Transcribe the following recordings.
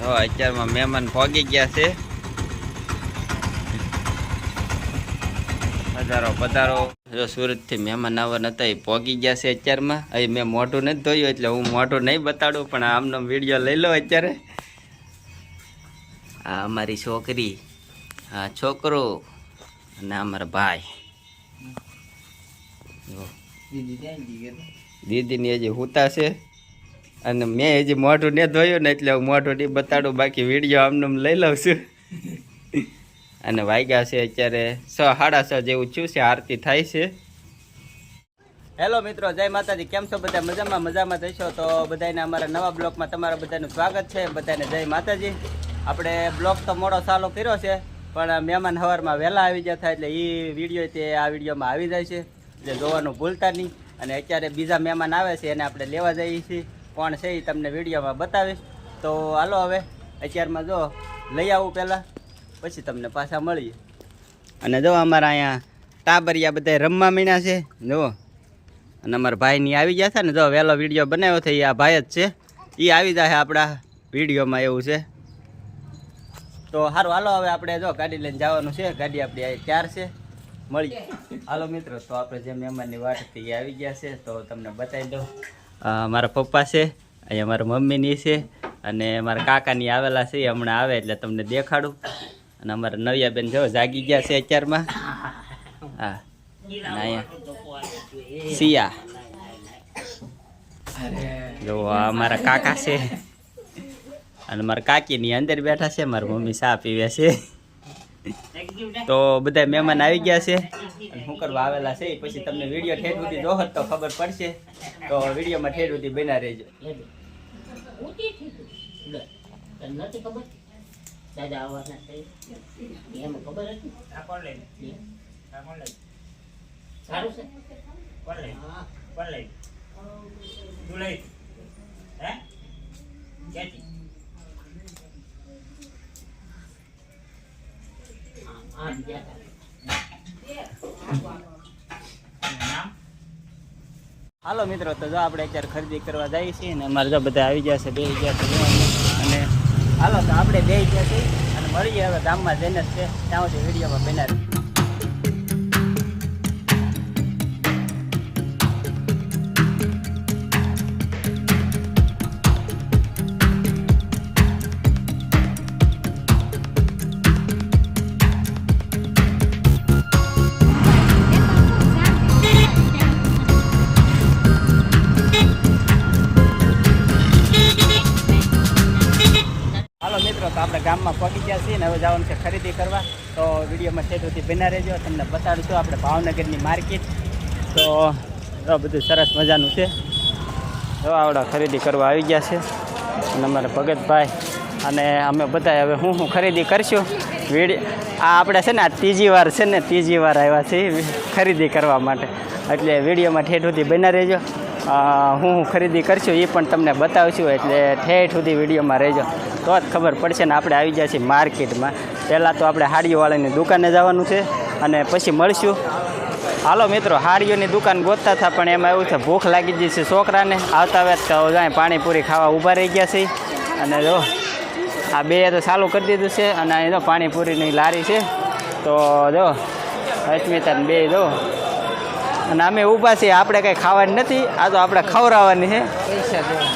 તો અત્યારમાં મહેમાન પહોંચી ગયા છે. પધારો પધારો. જો સુરતથી મહેમાન આવવાના હતા એ પહોંચી ગયા છે અત્યારમાં. અહીં મેં મોઢું નથી ધોયું એટલે હું મોઢું નહીં બતાડું પણ આમનો વીડિયો લઈ લો અત્યારે. આ અમારી છોકરી આ છોકરો અને અમારા ભાઈ. દીદીની હજી હુતા છે. અને મેં હજી મોઢું ને ધોયું ને એટલે હું મોઢું નહીં બતાડું, બાકી વીડિયો આમને આમ લઈ લઉં છું. અને વાગ્યા છે અત્યારે છ, સાડા છ જેવું થયું છે, આરતી થાય છે. હેલો મિત્રો, જય માતાજી, કેમ છો બધા? મજામાં મજામાં જઈશો તો બધાને અમારા નવા બ્લોગમાં તમારા બધાનું સ્વાગત છે. બધાને જય માતાજી. આપણે બ્લોગ તો મોડો ચાલુ કર્યો છે, પણ મહેમાન સવારમાં વહેલા આવી જતા એટલે એ વીડિયો તે આ વિડીયોમાં આવી જાય છે. એટલે જોવાનું ભૂલતા નહીં. અને અત્યારે બીજા મહેમાન આવે છે, એને આપણે લેવા જઈએ છીએ. કોણ છે એ તમને વિડીયોમાં બતાવીશ. તો હાલો હવે, અત્યારમાં જો લઈ આવું પહેલાં, પછી તમને પાછા મળીએ. અને જો અમારા અહીંયા ટાબરિયા બધા રમવા મીણ્યા છે જુઓ અને અમારા ભાઈની આવી ગયા છે ને, જો વહેલો વીડિયો બનાવ્યો છે એ આ ભાઈ જ છે. એ આવી જાય આપણા વિડીયોમાં એવું છે. તો સારું હાલો હવે આપણે જો ગાડી લઈને જવાનું છે. ગાડી આપણી અહીં ત્યાર છે. મળીએ. હાલો મિત્રો, તો આપણે જે મહેમાનની વાત હતી એ આવી ગયા છે, તો તમને બતાવી દઉં. આ મારા પપ્પા છે, અહીંયા મારા મમ્મીની છે, અને મારા કાકાની આવેલા છે હમણાં આવે એટલે તમને દેખાડું. અને અમારા નવિયાબેન જો જાગી ગયા છે અત્યારમાં. હા. અહીંયા સિયા જો, આ અમારા કાકા છે. અને મારા કાકીની અંદર બેઠા છે, મારા મમ્મી ચા પીવે છે. તો બધા મહેમાન આવી ગયા છે. અને શું કરવા આવેલા છે પછી તમને વીડિયો ઠેઠ સુધી જોહો તો ખબર પડશે તો વિડીયોમાં ઠેઠ સુધી બના રહેજો નથી ખબર દાદા આવવાના છે એમ ખબર હતી સારું છે હા હા, હા બીજા કાકા. હાલો મિત્રો, તો જો આપણે અત્યારે ખરીદી કરવા જઈએ છીએ ને અમારે જો બધા આવી ગયા છે, બે ગયા છે અને હાલો, તો આપણે બે ગયા છીએ અને મળીએ હવે ગામમાં જઈને છે, ત્યાં સુધી વિડીયોમાં બનાવી મિત્રો ગામમાં પહોંચી ગયા છીએ ને હવે જવાનું છે ખરીદી કરવા. તો વિડીયોમાં છેટ બિના રહેજો. તમને બતાડીશું આપણે ભાવનગરની માર્કેટ. તો જો બધું સરસ મજાનું છે. જો આવડા ખરીદી કરવા આવી ગયા છે. અને અમારા ભગતભાઈ અને અમે બધા હવે હું હું ખરીદી કરશું. વિડી આ આપણે છે ને, આ ત્રીજી વાર છે ને, ત્રીજી વાર આવ્યા છીએ ખરીદી કરવા માટે. એટલે વિડીયોમાં ઠેઠ સુધી બના રહેજો. હું ખરીદી કરશું, એ પણ તમને બતાવશું, એટલે ઠેઠ સુધી વિડીયોમાં રહેજો. તો જ ખબર પડશે ને આપણે આવી છીએ માર્કેટમાં. પહેલાં તો આપણે હાડીઓવાળાની દુકાને જવાનું છે, અને પછી મળશું. હાલો મિત્રો, હાડીઓની દુકાન ગોતતા હતા, પણ એમાં એવું છે, ભૂખ લાગી ગઈ છે છોકરાને. આવતા વેત તો જાય પાણીપુરી ખાવા ઊભા રહી ગયા છે. અને જો, આ બે તો ચાલુ કરી દીધું છે, અને અહીં જો પાણીપુરીની લારી છે. તો જો, અસ્મિતાને બે જો. અને અમે ઊભા છીએ આપણે કંઈ ખાવાની નથી. આ તો આપણે ખવડાવવાની છે.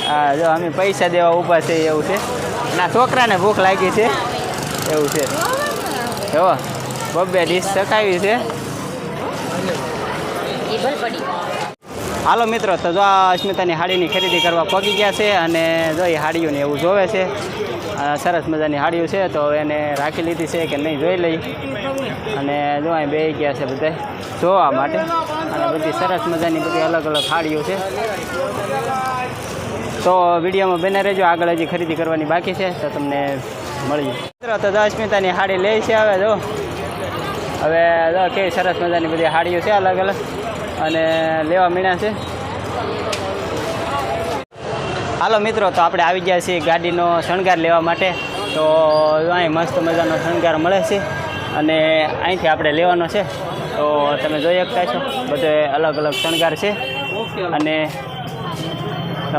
હા જો અમે પૈસા દેવા ઊભા છે એવું છે. ના છોકરાને ભૂખ લાગી છે. એવું છે. જો બબ્બે ડીશ ચકાવી છે. હાલો મિત્રો તો જો આ અસ્મિતાની હાડીની ખરીદી કરવા પગી ગયા છે અને જો એ હાડીઓને એવું જોવે છે. સરસ મજાની હાડીઓ છે તો એને રાખી લીધી છે કે નહીં જોઈ લઈ. અને જો અહીં બે ગયા છે બધા. જોવા માટે. બધી સરસ મજાની બધી અલગ અલગ સાડીઓ છે. તો વિડીયોમાં બને રહેજો. આગળ હજી ખરીદી કરવાની બાકી છે. તો તમને મળીએ મિત્રો, તો અસ્મિતાની હાડી લે છે હવે, જો. હવે કેવી સરસ મજાની બધી હાડીઓ છે, અલગ અલગ. અને લેવા મીણ્યા છે. હાલો, મિત્રો, તો આપણે આવી ગયા છીએ ગાડીનો શણગાર લેવા માટે. તો અહીં મસ્ત મજાનો શણગાર મળે છે. અને અહીંથી આપણે લેવાનો છે. તો તમે જોઈ શકતા છો, બધે અલગ અલગ શણગાર છે. અને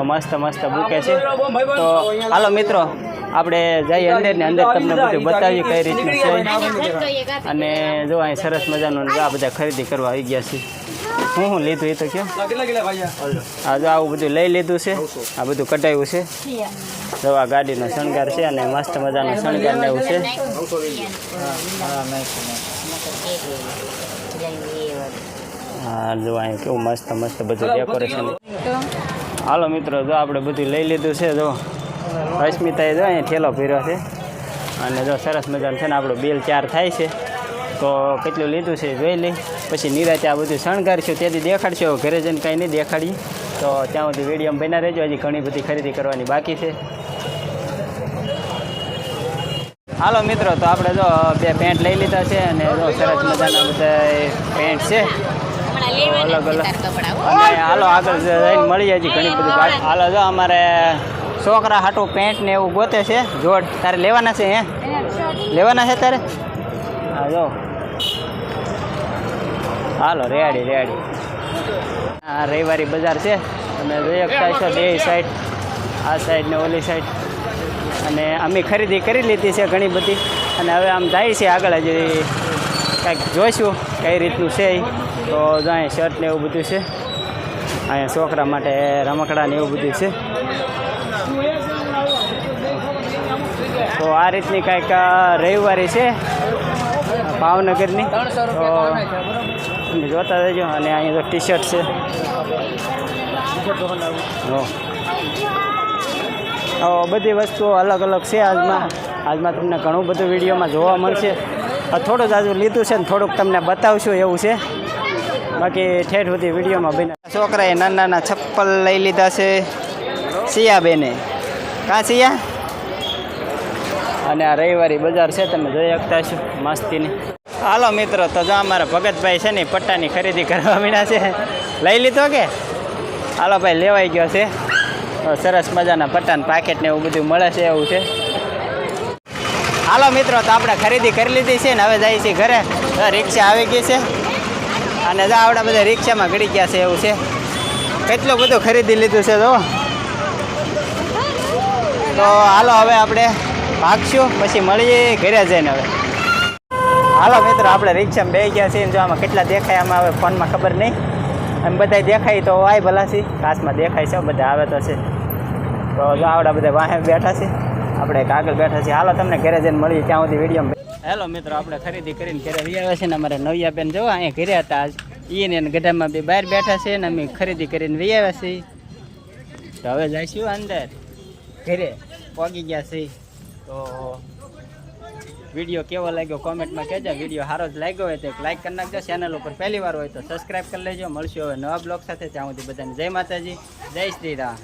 મસ્ત મસ્ત બુકે છે. તો હાલો મિત્રો આપણે જઈએ અંદર ને અંદર તમને બધું બતાવીએ કઈ રીતનું છે. અને જો અહીં સરસ મજાનું આ બધા ખરીદી કરવા આવી ગયા છે. હું હું લીધું એ તો કેમ આ જો આવું બધું લઈ લીધું છે. આ બધું કટાયું છે. જો આ ગાડીનો શણગાર છે અને મસ્ત મજાનો શણગાર એવું છે. હા જો અહીં કેવું મસ્ત મસ્ત બધું ડેકોરેશન હાલો મિત્રો જો આપણે બધું લઈ લીધું છે જો. અસ્મિતાએ જો અહીંયા ઠેલો ભર્યો છે. અને જો સરસ મજાનું છે ને આપણું બિલ ચાર થાય છે. તો કેટલું લીધું છે જોઈ લઈ. પછી નિરાતે આ બધું શણગારશું તેથી દેખાડશું. ઘરે જઈને કંઈ નહીં દેખાડીએ. તો ત્યાં સુધી વીડિયો બના રહેજો. હજી ઘણી બધી ખરીદી કરવાની બાકી છે. હાલો મિત્રો તો આપણે જો બે પેન્ટ લઈ લીધા છે અને જો સરસ મજાના બધા પેન્ટ છે. અલગ અલગ. અને હાલો આગળ જઈને મળીએ હજી ઘણી બધી હાલો જો અમારે છોકરા હાટું પેન્ટ ને એવું ગોતે છે. જોડ તારે લેવાના છે હે? લેવાના છે તારે? હા જો. Hello ready ready. આ રવિવારી બજાર છે. તમે જોઈ શકતા છો બે સાઈડ આ સાઈડ ને ઓલી સાઈડ અને અમે ખરીદી કરી લીધી છે ઘણી બધી. અને હવે આમ જાય છે આગળ જ કાંઈક જોઈશું કઈ રીતનું છે. તો જો અહીં શર્ટ ને એવું બધું છે. અહીંયા છોકરા માટે રમકડા ને એવું બધું છે. તો આ રીતની કાંઈક રવિવારી છે ભાવનગરની. તો જોતા રહેજો, અને અહીંયા તો ટી શર્ટ છે. તો બધી વસ્તુઓ અલગ અલગ છે આજમાં. આજમાં તમને ઘણું બધું વિડીયોમાં જોવા મળશે. થોડું જ આજુ લીધું છે ને થોડુંક તમને બતાવશું એવું છે. બાકી ઠેઠ સુધી વિડીયોમાં બને છોકરાએ નાના નાના ચપ્પલ લઈ લીધા છે. સિયા બેને કાં સિયા? અને આ રવિવારી બજાર છે તમે જોઈ શકતા છો મસ્તીની. હાલો મિત્રો તો જો અમારા ભગતભાઈ છે ને પટ્ટાની ખરીદી કરવા મીણા છે. લઈ લીધો કે? હાલો ભાઈ લેવાઈ ગયો છે. સરસ મજાના પટ્ટાના પાકેટ ને એવું બધું મળે છે એવું છે. હાલો મિત્રો તો આપણે ખરીદી કરી લીધી છે ને હવે જાય છીએ ઘરે. રિક્ષા આવી ગઈ છે. અને જો આપણે બધા રિક્ષામાં ગળી ગયા છે એવું છે. કેટલું બધું ખરીદી લીધું છે તો તો હાલો હવે આપણે ભાગશું, પછી મળીએ ઘરે જઈને હવે. હાલો મિત્રો, આપણે રિક્ષામાં બે ગયા છીએ જો આમાં કેટલા દેખાય આમાં હવે ફોનમાં ખબર નહીં. એમ બધા દેખાય તો આય ભલાસી. કાચમાં દેખાય છે બધા આવે તો છે. તો જો આવડા બધા વાહે બેઠા છે. આપણે એક આગળ બેઠા છીએ. હાલો તમને ઘરે જઈને મળીએ, ત્યાં સુધી વીડિયો હેલો મિત્રો, આપણે ખરીદી કરીને ઘરે લઈ આવ્યા છે ને અમારે નવિયા બેન જોવા અહીંયા ઘરે હતા આજ. ઈ ને ગઢામાં બી બહાર બેઠા છે ને અમે ખરીદી કરીને લઈ આવ્યા છીએ. તો હવે જઈશું અંદર. ઘરે પહોંચી ગયા છે. તો વીડિયો કેવો લાગ્યો? કોમેન્ટમાં કહેજો. વીડિયો સારો જ લાગ્યો હોય તો લાઇક કરી નાખજો. ચેનલ ઉપર પહેલી વાર હોય તો સબસ્ક્રાઈબ કરી લેજો. મળશું હવે નવા બ્લોગ સાથે. ત્યાં સુધી બધાને જય માતાજી. જય શ્રી રામ.